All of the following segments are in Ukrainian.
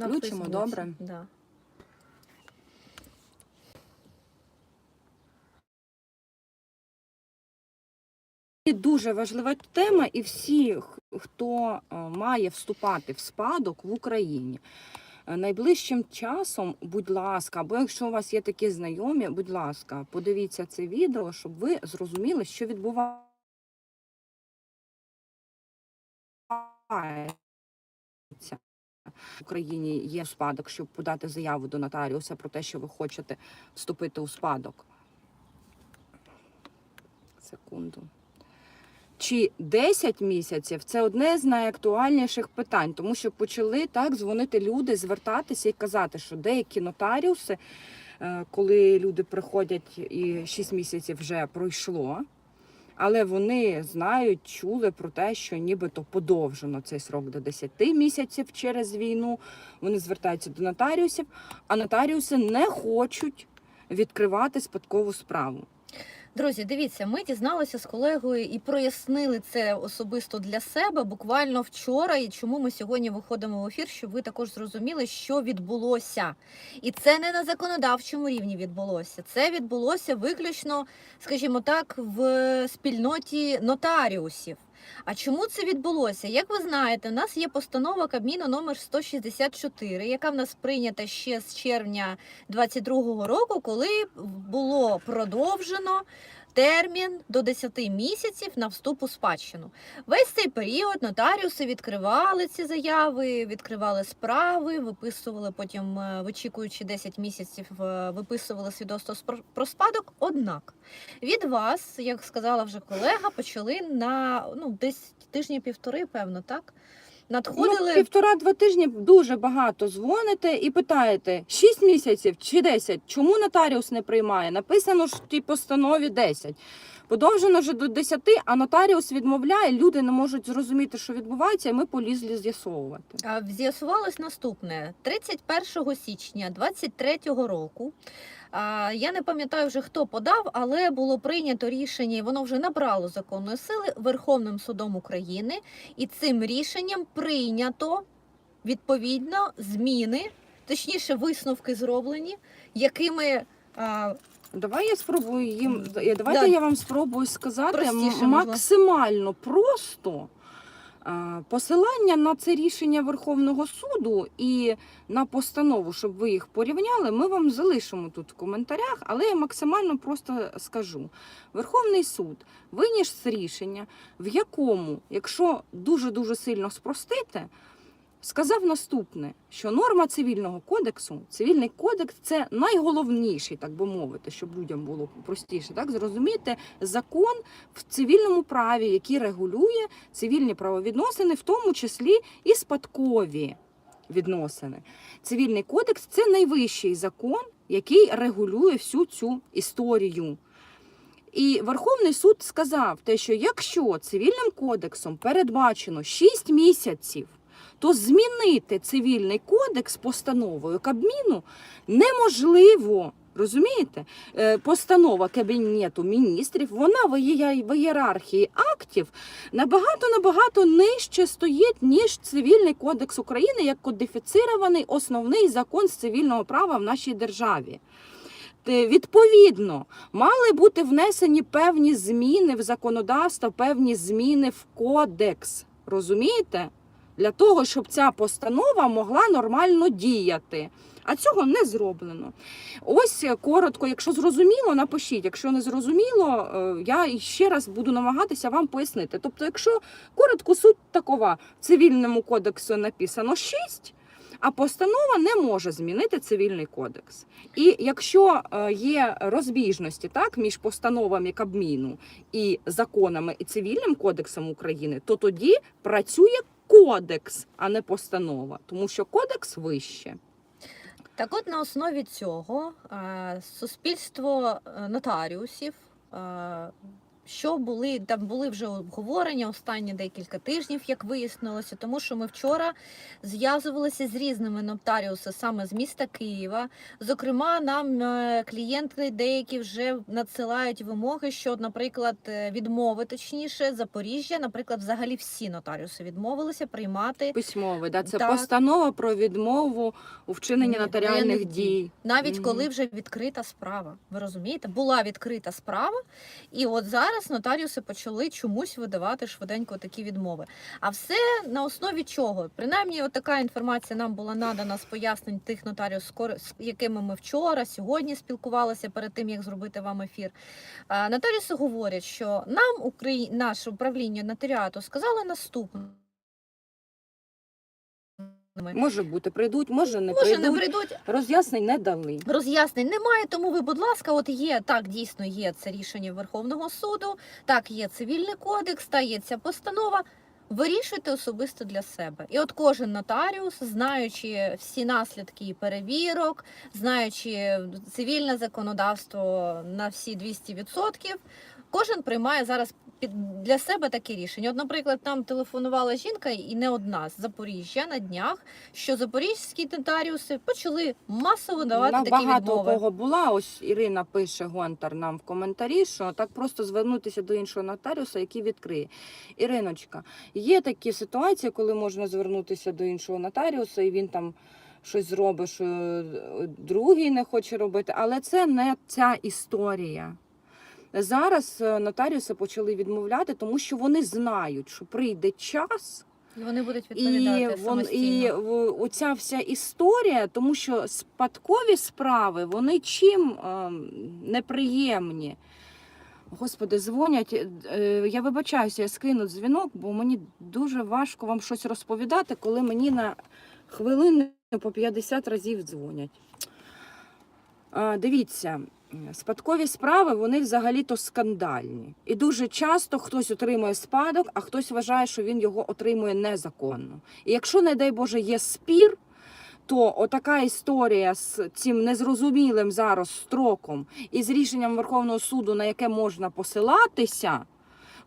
На Включимо, Фейсбуці, добре. Да. І дуже важлива тема, і всі, хто е, має вступати в спадок в Україні. е, Найближчим часом, будь ласка, або якщо у вас є такі знайомі, будь ласка, подивіться це відео, щоб ви зрозуміли, що відбувається. В Україні є спадок, щоб подати заяву до нотаріуса про те, що ви хочете вступити у спадок. Секунду. Чи 10 місяців це одне з найактуальніших питань, тому що почали так дзвонити люди, звертатися і казати, що деякі нотаріуси, е, коли люди приходять і 6 місяців вже пройшло, але вони знають, чули про те, що нібито подовжено цей срок до 10 місяців через війну. Вони звертаються до нотаріусів, а нотаріуси не хочуть відкривати спадкову справу. Друзі, дивіться, ми дізналися з колегою і прояснили це особисто для себе буквально вчора. І чому ми сьогодні виходимо в ефір, щоб ви також зрозуміли, що відбулося. І це не на законодавчому рівні відбулося. Це відбулося виключно, скажімо так, в спільноті нотаріусів. А чому це відбулося? Як ви знаєте, у нас є постанова Кабміну номер 164, яка в нас прийнята ще з червня 22-го року, коли було продовжено термін до 10 місяців на вступ у спадщину. Весь цей період нотаріуси відкривали ці заяви, відкривали справи, виписували потім, е, вичікуючи 10 місяців, е, виписували свідоцтво про спадок. Однак від вас, як сказала вже колега, почали на ну десь тижні півтори, певно, так. Надходили Ну, півтора-два тижні дуже багато дзвоните і питаєте, 6 місяців чи 10, чому нотаріус не приймає? Написано ж в тій постанові 10. Подовжено вже до 10, а нотаріус відмовляє, люди не можуть зрозуміти, що відбувається, і ми полізли з'ясовувати. А, З'ясувалось наступне 31 січня 23 року. Я не пам'ятаю вже хто подав, але було прийнято рішення, і воно вже набрало законної сили Верховним судом України. І цим рішенням прийнято відповідно зміни, точніше, висновки зроблені, якими Давай я спробую їм. Да. Давайте я вам спробую сказати Простіше, м- можна. максимально просто. Е, Посилання на це рішення Верховного суду і на постанову, щоб ви їх порівняли, ми вам залишимо тут в коментарях, але я максимально просто скажу. Верховний суд виніс рішення, в якому, якщо дуже-дуже сильно спростити, сказав наступне, що норма цивільного кодексу, цивільний кодекс це найголовніший, так би мовити, щоб людям було простіше так зрозуміти закон в цивільному праві, який регулює цивільні правовідносини, в тому числі і спадкові відносини. Цивільний кодекс це найвищий закон, який регулює всю цю історію. І Верховний суд сказав те, що якщо цивільним кодексом передбачено 6 місяців, то змінити цивільний кодекс постановою Кабміну неможливо. Розумієте? Е, Постанова Кабінету міністрів, вона в іє- ієрархії актів набагато набагато нижче стоїть, ніж Цивільний кодекс України як кодифіцирований основний закон з цивільного права в нашій державі. Відповідно, мали бути внесені певні зміни в законодавство, певні зміни в кодекс. Розумієте? Для того, щоб ця постанова могла нормально діяти. А цього не зроблено. Ось е, коротко, якщо зрозуміло, напишіть. Якщо не зрозуміло, е, я ще раз буду намагатися вам пояснити. Тобто, якщо коротко, суть такова: в цивільному кодексу написано 6, а постанова не може змінити цивільний кодекс. І якщо е, є розбіжності так між постановами Кабміну і законами і цивільним кодексом України, то тоді працює кодекс, а не постанова, тому що кодекс вище. Так от на основі цього е, суспільство е, нотаріусів е, що були там були вже обговорення останні декілька тижнів, як вияснилося, тому що ми вчора зв'язувалися з різними нотаріусами саме з міста Києва. Зокрема, нам е, клієнти деякі вже надсилають вимоги, що, наприклад, е, відмови, точніше, Запоріжжя, наприклад, взагалі всі нотаріуси відмовилися приймати Письмове, да, це Так. постанова про відмову у вчиненні нотаріальних дій. Навіть Мгм. коли вже відкрита справа, ви розумієте, була відкрита справа, і от зараз нотаріуси почали чомусь видавати швиденько такі відмови. А все на основі чого? Принаймні, така інформація нам була надана з пояснень тих нотаріусів, з якими ми вчора, сьогодні спілкувалися перед тим, як зробити вам ефір. Нотаріуси говорять, що нам наше управління нотаріату сказали наступне. Може бути, прийдуть, може не Може, прийдуть. не прийдуть, Роз'яснень не дали. Роз'яснень немає, тому ви, будь ласка, от є так, дійсно є це рішення Верховного суду, так є цивільний кодекс, та є ця постанова. Вирішуйте особисто для себе. І от кожен нотаріус, знаючи всі наслідки і перевірок, знаючи цивільне законодавство на всі 200%, кожен приймає зараз під для себе таке рішення. От, наприклад, нам телефонувала жінка і не одна з Запоріжжя на днях, що запорізькі нотаріуси почали масово давати такі Багато у відмови. кого була. Ось Ірина пише Гонтар нам в коментарі, що так просто звернутися до іншого нотаріуса, який відкриє. Іриночка, є такі ситуації, коли можна звернутися до іншого нотаріуса, і він там щось зробить, що е, другий не хоче робити, але це не ця історія. Зараз е, нотаріуси почали відмовляти, тому що вони знають, що прийде час, І вони будуть і, відповідати вон, і оця вся історія, тому що спадкові справи, вони чим ем, неприємні. Господи, дзвонять. Е, Я вибачаюся, я скину дзвінок, бо мені дуже важко вам щось розповідати, коли мені на хвилину по 50 разів дзвонять. Е, Дивіться, спадкові справи вони взагалі-то скандальні. І дуже часто хтось отримує спадок, а хтось вважає, що він його отримує незаконно. І якщо, не дай Боже, є спір, то отака історія з цим незрозумілим зараз строком і з рішенням Верховного суду, на яке можна посилатися,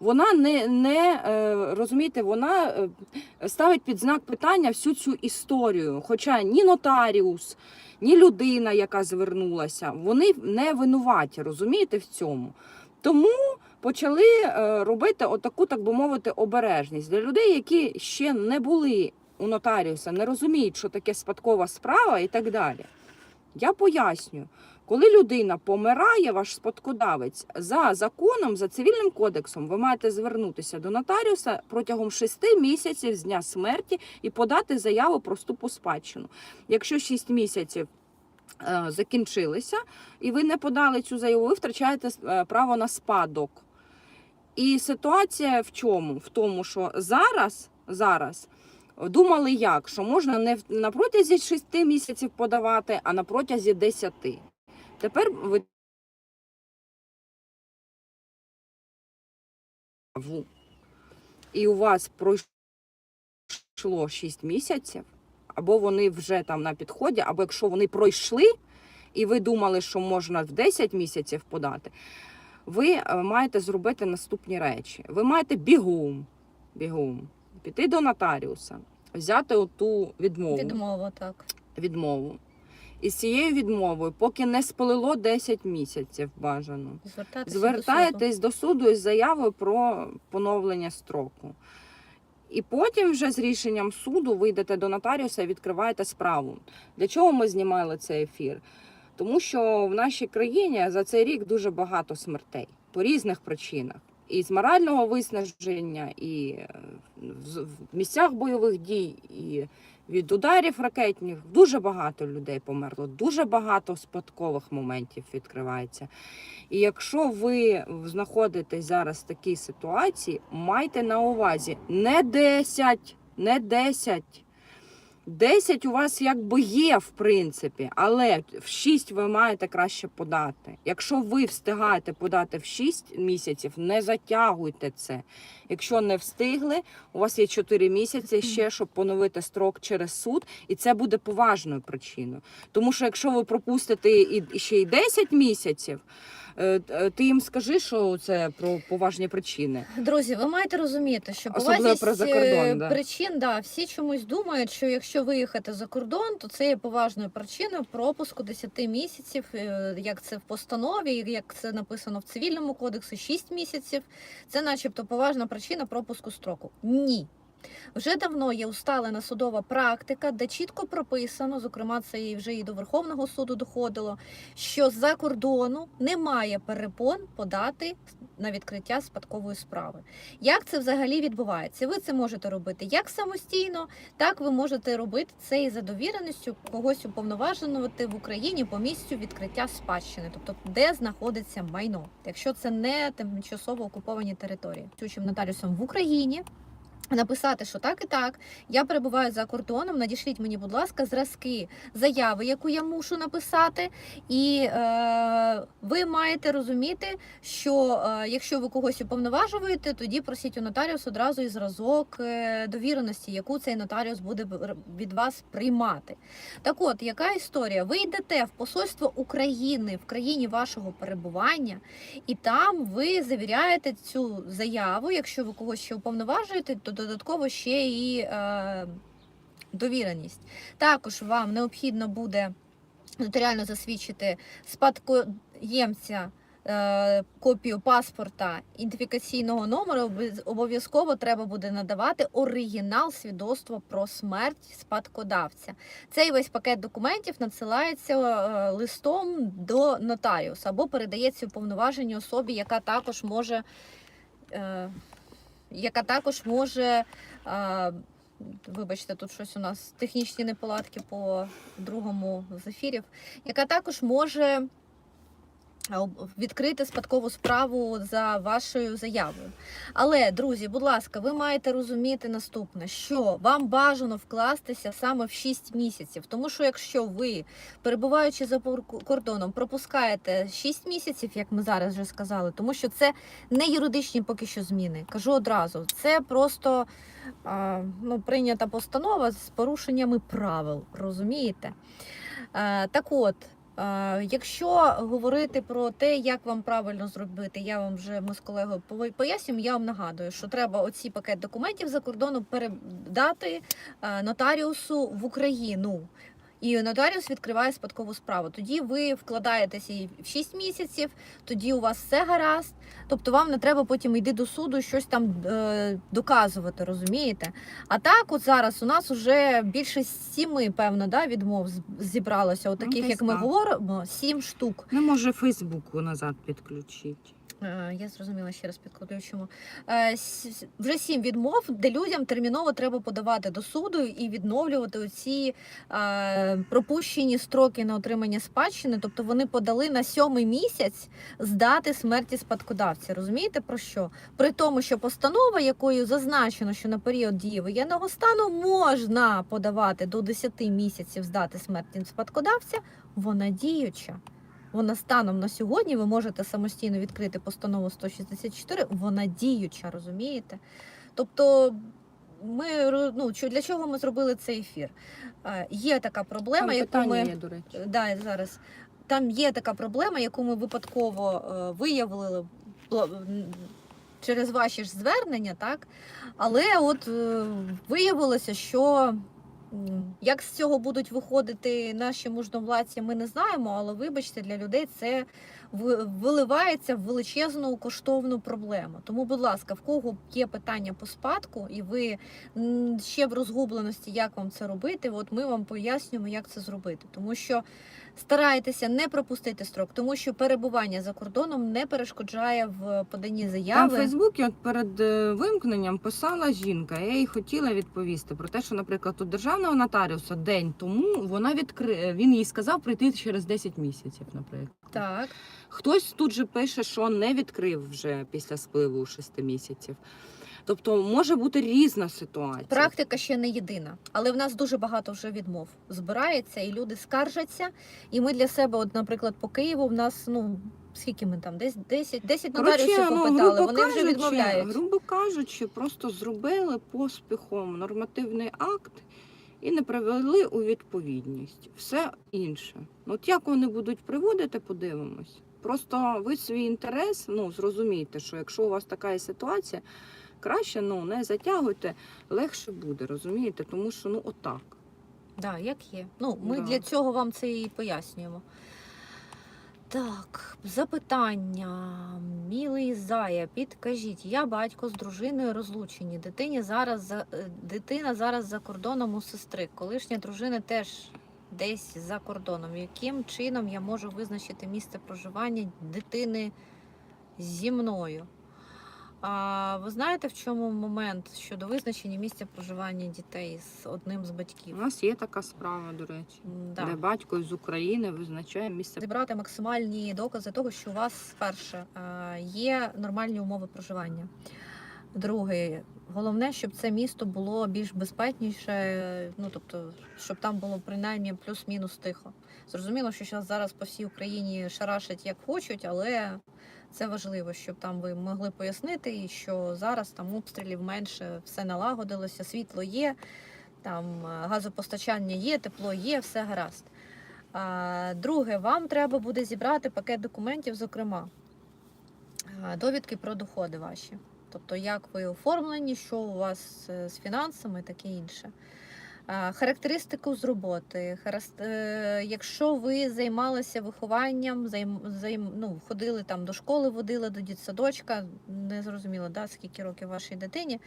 вона не, не е, розумієте, вона е, ставить під знак питання всю цю історію. Хоча ні нотаріус, ні людина, яка звернулася, вони не винуваті, розумієте, в цьому. Тому почали е, робити отаку, так би мовити, обережність для людей, які ще не були у нотаріуса, не розуміють, що таке спадкова справа і так далі. Я пояснюю, коли людина помирає, ваш спадкодавець, за законом, за цивільним кодексом, ви маєте звернутися до нотаріуса протягом 6 місяців з дня смерті і подати заяву про вступ спадщину. Якщо 6 місяців е, закінчилися і ви не подали цю заяву, ви втрачаєте е, право на спадок. І ситуація в чому? В тому, що зараз, зараз думали як, що можна не на протязі 6 місяців подавати, а на протязі 10. Тепер ви і у вас пройшло 6 місяців, або вони вже там на підході, або якщо вони пройшли, і ви думали, що можна в 10 місяців подати, ви е, маєте зробити наступні речі. Ви маєте бігом, бігом піти до нотаріуса, взяти оту відмову. Відмова, так. відмову. І з цією відмовою, поки не спалило 10 місяців бажано, Звертатися до суду. звертаєтесь до суду із заявою про поновлення строку. І потім вже з рішенням суду ви йдете до нотаріуса і відкриваєте справу. Для чого ми знімали цей ефір? Тому що в нашій країні за цей рік дуже багато смертей по різних причинах. І з морального виснаження, і е, в в місцях бойових дій, і від ударів ракетних. Дуже багато людей померло, дуже багато спадкових моментів відкривається. І якщо ви знаходитесь зараз в такій ситуації, майте на увазі не 10, не 10. 10 у вас якби є, в принципі, але в 6 ви маєте краще подати. Якщо ви встигаєте подати в 6 місяців, не затягуйте це. Якщо не встигли, у вас є 4 місяці ще, щоб поновити строк через суд, і це буде поважною причиною. Тому що якщо ви пропустите і ще й 10 місяців, Ти їм скажи, що це про поважні причини. Друзі, ви маєте розуміти, що поважність про закордон, е, да. причин, да, всі чомусь думають, що якщо виїхати за кордон, то це є поважною причиною пропуску 10 місяців, е, як це в постанові, як це написано в цивільному кодексі, 6 місяців. Це, начебто, поважна причина пропуску строку. Ні. Вже давно є усталена судова практика, де чітко прописано, зокрема, це і вже і до Верховного суду доходило, що за кордону немає перепон подати на відкриття спадкової справи. Як це взагалі відбувається? Ви це можете робити як самостійно, так ви можете робити це і за довіреністю когось уповноважувати в Україні по місцю відкриття спадщини, тобто де знаходиться майно, якщо це не тимчасово окуповані території. Чучим нотаріусом в Україні. Написати, що так і так, я перебуваю за кордоном. Надішліть мені, будь ласка, зразки заяви, яку я мушу написати, і е, ви маєте розуміти, що е, якщо ви когось уповноважуєте, тоді просіть у нотаріус одразу і зразок е, довіреності, яку цей нотаріус буде від вас приймати. Так от, яка історія? Ви йдете в посольство України в країні вашого перебування, і там ви завіряєте цю заяву. Якщо ви когось ще уповноважуєте, то додатково ще і е, довіреність. Також вам необхідно буде нотаріально засвідчити спадкоємця. е, Копію паспорта ідентифікаційного обов'яз- обов'язково треба буде надавати оригінал свідоцтва про смерть спадкодавця. Цей весь пакет документів надсилається е, листом до нотаріуса або передається уповноваженій особі, яка також може, е, яка також може. е, Вибачте, тут щось у нас технічні неполадки по другому з ефірів, яка також може а, відкрити спадкову справу за вашою заявою. Але, друзі, будь ласка, ви маєте розуміти наступне, що вам бажано вкластися саме в 6 місяців. Тому що якщо ви, перебуваючи за кордоном, пропускаєте 6 місяців, як ми зараз вже сказали, тому що це не юридичні поки що зміни. Кажу одразу, це просто ну, прийнята постанова з порушеннями правил, розумієте? Е, Так от. Е, Якщо говорити про те, як вам правильно зробити, я вам вже ми з колегою пояснюємо, я вам нагадую, що треба оці пакет документів за кордону передати е, нотаріусу в Україну. І нотаріус відкриває спадкову справу. Тоді ви вкладаєтеся і в 6 місяців, тоді у вас все гаразд. Тобто вам не треба потім йти до суду щось там е, доказувати, розумієте? А так, от зараз у нас вже більше сіми, певно, да, відмов зібралося. От Ну, таких, десь як ми так. говоримо, сім штук. Не може Фейсбуку назад підключити. Е, Я зрозуміла ще раз підкладу чому. Е, Вже сім відмов, де людям терміново треба подавати до суду і відновлювати оці е, пропущені строки на отримання спадщини. Тобто вони подали на сьомий місяць з дати смерті спадкодавця. Розумієте про що? При тому, що постанова, якою зазначено, що на період дії воєнного стану можна подавати до 10 місяців з дати смерті спадкодавця, вона діюча. Вона станом на сьогодні ви можете самостійно відкрити постанову 164, вона діюча, розумієте? Тобто, ми ну, для чого ми зробили цей ефір? Е, Є така проблема, Там яку ми є, до речі. Да, зараз. Там є така проблема, яку ми випадково е, виявили через ваші ж звернення, так? Але от е, виявилося, що як з цього будуть виходити наші можновладці, ми не знаємо, але вибачте, для людей це ви- виливається в величезну коштовну проблему. Тому, будь ласка, в кого є питання по спадку, і ви ще в розгубленості, як вам це робити, от ми вам пояснюємо, як це зробити. Тому що старайтеся не пропустити строк, тому що перебування за кордоном не перешкоджає в поданні Там в заяви. Фейсбуці от перед е, вимкненням писала жінка. Я їй хотіла відповісти про те, що, наприклад, у державного нотаріуса день тому вона відкри... він їй сказав прийти через 10 місяців, наприклад. Так, Хтось тут же пише, що не відкрив вже після спливу 6 місяців. Тобто може бути різна ситуація. практика ще не єдина, але в нас дуже багато вже відмов збирається, і люди скаржаться. І ми для себе, от, наприклад, по Києву, в нас ну. Скільки ми там? Десь 10, 10 нотаріусів ну, попитали, вони вже кажучи, відмовляють. Грубо кажучи, просто зробили поспіхом нормативний акт і не привели у відповідність. Все інше. От як вони будуть приводити, подивимось. Просто ви свій інтерес, ну зрозумійте, що якщо у вас така є ситуація, краще ну не затягуйте, легше буде, розумієте? Тому що ну отак. Да, як є. Ну, ми Да. для цього вам це і пояснюємо. Так, запитання. Мілий Зая, підкажіть, я батько з дружиною розлучені. Дитині зараз за е, дитина зараз за кордоном у сестри. Колишня дружина теж десь за кордоном. Яким чином я можу визначити місце проживання дитини зі мною? А ви знаєте, в чому момент щодо визначення місця проживання дітей з одним з батьків? У нас є така справа, до речі, М, де батько з України визначає місце. зібрати максимальні докази того, що у вас перше е, є нормальні умови проживання. Друге, головне, щоб це місто було більш безпечніше, ну тобто, щоб там було принаймні плюс-мінус тихо. Зрозуміло, що зараз по всій Україні шарашать як хочуть, але це важливо, щоб там ви могли пояснити, і що зараз там обстрілів менше, все налагодилося, світло є, там е, газопостачання є, тепло є, все гаразд. Друге, вам треба буде зібрати пакет документів, зокрема, довідки про доходи ваші. Тобто, як ви оформлені, що у вас е, з фінансами, таке інше. Характеристику з роботи. Е, Якщо ви займалися вихованням, займ, ну, ходили там до школи, водили до дітсадочка, не зрозуміло, да, скільки років вашій дитині.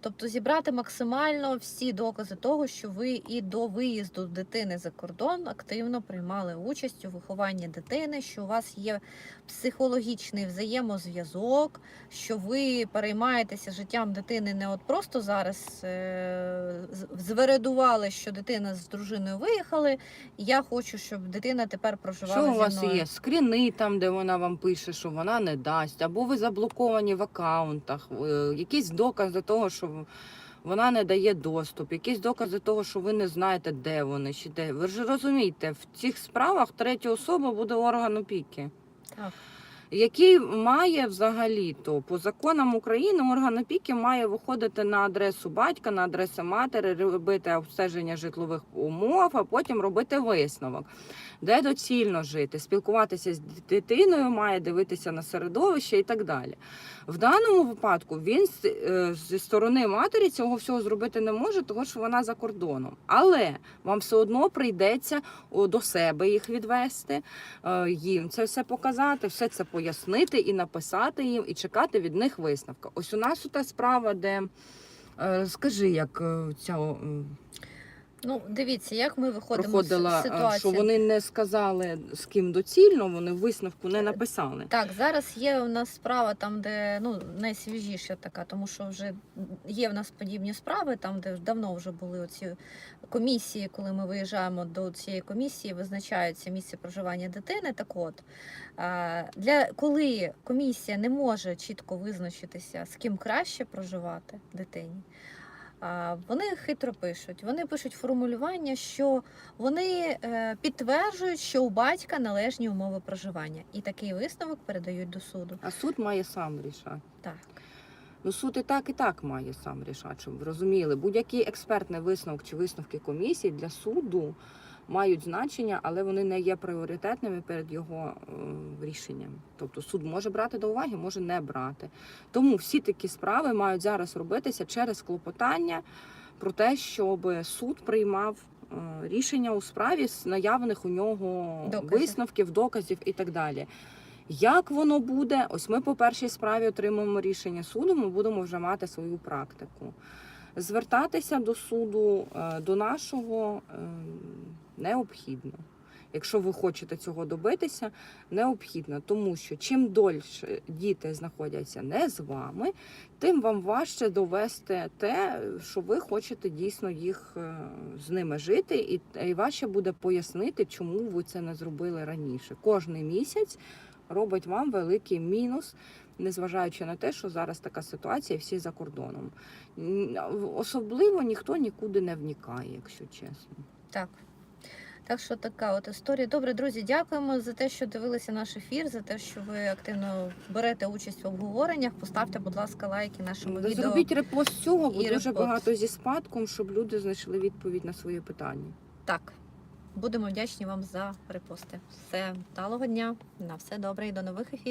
Тобто зібрати максимально всі докази того, що ви і до виїзду дитини за кордон активно приймали участь у вихованні дитини, що у вас є психологічний взаємозв'язок, що ви переймаєтеся життям дитини не от просто зараз е, звередували, що дитина з дружиною виїхали, і я хочу, щоб дитина тепер проживала Що у зі вас мною. є? Скріни там, де вона вам пише, що вона не дасть, або ви заблоковані в акаунтах, е, якісь докази того, що вона не дає доступ, якісь докази того, що ви не знаєте, де вони чи де. Ви ж розумієте, в цих справах третя особа буде орган опіки. Так. Який має взагалі то по законам України орган опіки має виходити на адресу батька, на адресу матері, робити обстеження житлових умов, а потім робити висновок, де доцільно жити, спілкуватися з дитиною, має дивитися на середовище і так далі. В даному випадку він е, зі сторони матері цього всього зробити не може, тому що вона за кордоном. Але вам все одно прийдеться до себе їх відвести, е, їм це все показати, все це пояснити і написати їм, і чекати від них висновка. Ось у нас та справа, де е, скажи, як ця Ну, дивіться, як ми виходимо проходила, з е, ситуації. що вони не сказали з ким доцільно, вони висновку не написали. Так, зараз є у нас справа там, де ну найсвіжіша така, тому що вже є в нас подібні справи, там де давно вже були оці комісії, коли ми виїжджаємо до цієї комісії, визначається місце проживання дитини. Так от для коли комісія не може чітко визначитися, з ким краще проживати дитині. Вони хитро пишуть. Вони пишуть формулювання, що вони е, підтверджують, що у батька належні умови проживання, і такий висновок передають до суду. А суд має сам рішати. Так, Ну, суд і так, і так має сам рішати, щоб ви розуміли. Будь-який експертний висновок чи висновки комісії для суду мають значення, але вони не є пріоритетними перед його е, рішенням. Тобто суд може брати до уваги, може не брати. Тому всі такі справи мають зараз робитися через клопотання про те, щоб суд приймав. е, Рішення у справі з наявних у нього Доказів. висновків, доказів і так далі. Як воно буде? Ось ми по першій справі отримуємо рішення суду. Ми будемо вже мати свою практику. Звертатися до суду е, до нашого е, необхідно. Якщо ви хочете цього добитися, необхідно, тому що чим дольше діти знаходяться не з вами, тим вам важче довести те, що ви хочете дійсно їх е, з ними жити, і, важче буде пояснити, чому ви це не зробили раніше. Кожний місяць робить вам великий мінус, незважаючи на те, що зараз така ситуація, всі за кордоном. Особливо ніхто нікуди не вникає, якщо чесно. так. Так що така от історія. Добре, друзі, дякуємо за те, що дивилися наш ефір, за те, що ви активно берете участь в обговореннях. Поставте, будь ласка, лайки нашому Зробіть відео. Зробіть репост цього, бо і дуже багато зі спадком, щоб люди знайшли відповідь на свої питання. Так. Будемо вдячні вам за репости. Все талого дня, на все добре і до нових ефірів.